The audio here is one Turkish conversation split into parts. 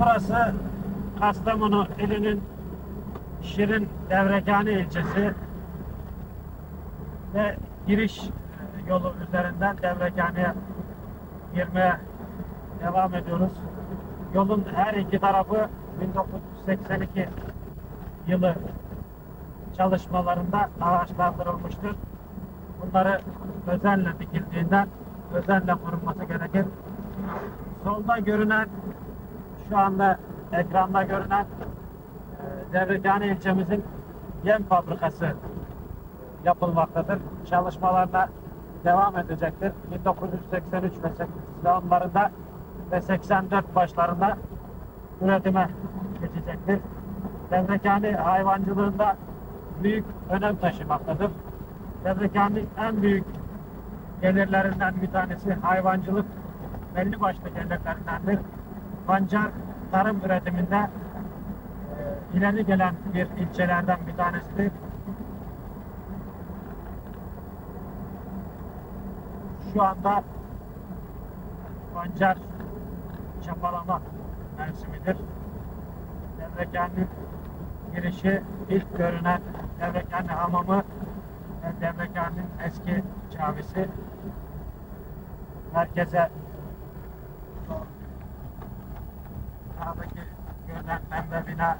Burası Kastamonu ilinin Şirin Devrekani ilçesi ve giriş yolu üzerinden Devrekani'ye girmeye devam ediyoruz. Yolun her iki tarafı 1982 yılı çalışmalarında ağaçlandırılmıştır. Bunları özenle dikildiğinden özenle korunması gerekir. Solda görünen şu anda ekranda görünen e, ilçemizin yem fabrikası yapılmaktadır. Çalışmalarına devam edecektir. 1983 ve 80'larında ve 84 başlarında üretime geçecektir. Devrekani hayvancılığında büyük önem taşımaktadır. Devrekani en büyük gelirlerinden bir tanesi hayvancılık belli başlı gelirlerindendir. Pancar tarım üretiminde e, ileri gelen bir ilçelerden bir tanesidir. Şu anda pancar çapalama mevsimidir. Devrekani girişi ilk görünen Devrekani hamamı ve Devrekani'nin eski camisi merkeze doğru. Sağdaki pembe bina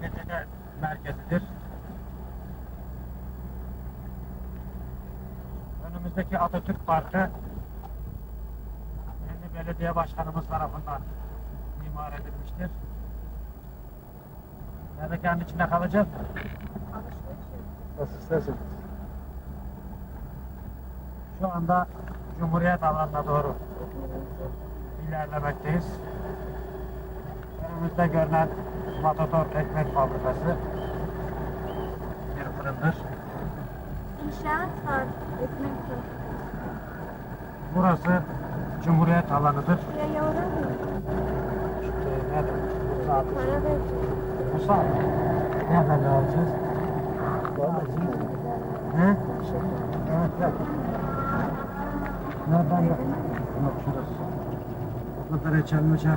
Medine merkezidir. Önümüzdeki Atatürk Parkı yeni belediye başkanımız tarafından imar edilmiştir. Devrekanın içinde kalacağız mı? Nasıl isterseniz. Şu anda Cumhuriyet alanına doğru ilerlemekteyiz. Önümüzde görünen Matador Ekmek Fabrikası bir fırındır. İnşaat var. Ekmek var. Burası Cumhuriyet alanıdır. Uğrar mı? İşte? Bu vereceğim. Bu saat. Nereden alacağız? He? Evet, evet. Nereden? Yok şurası. Burada reçel meçel.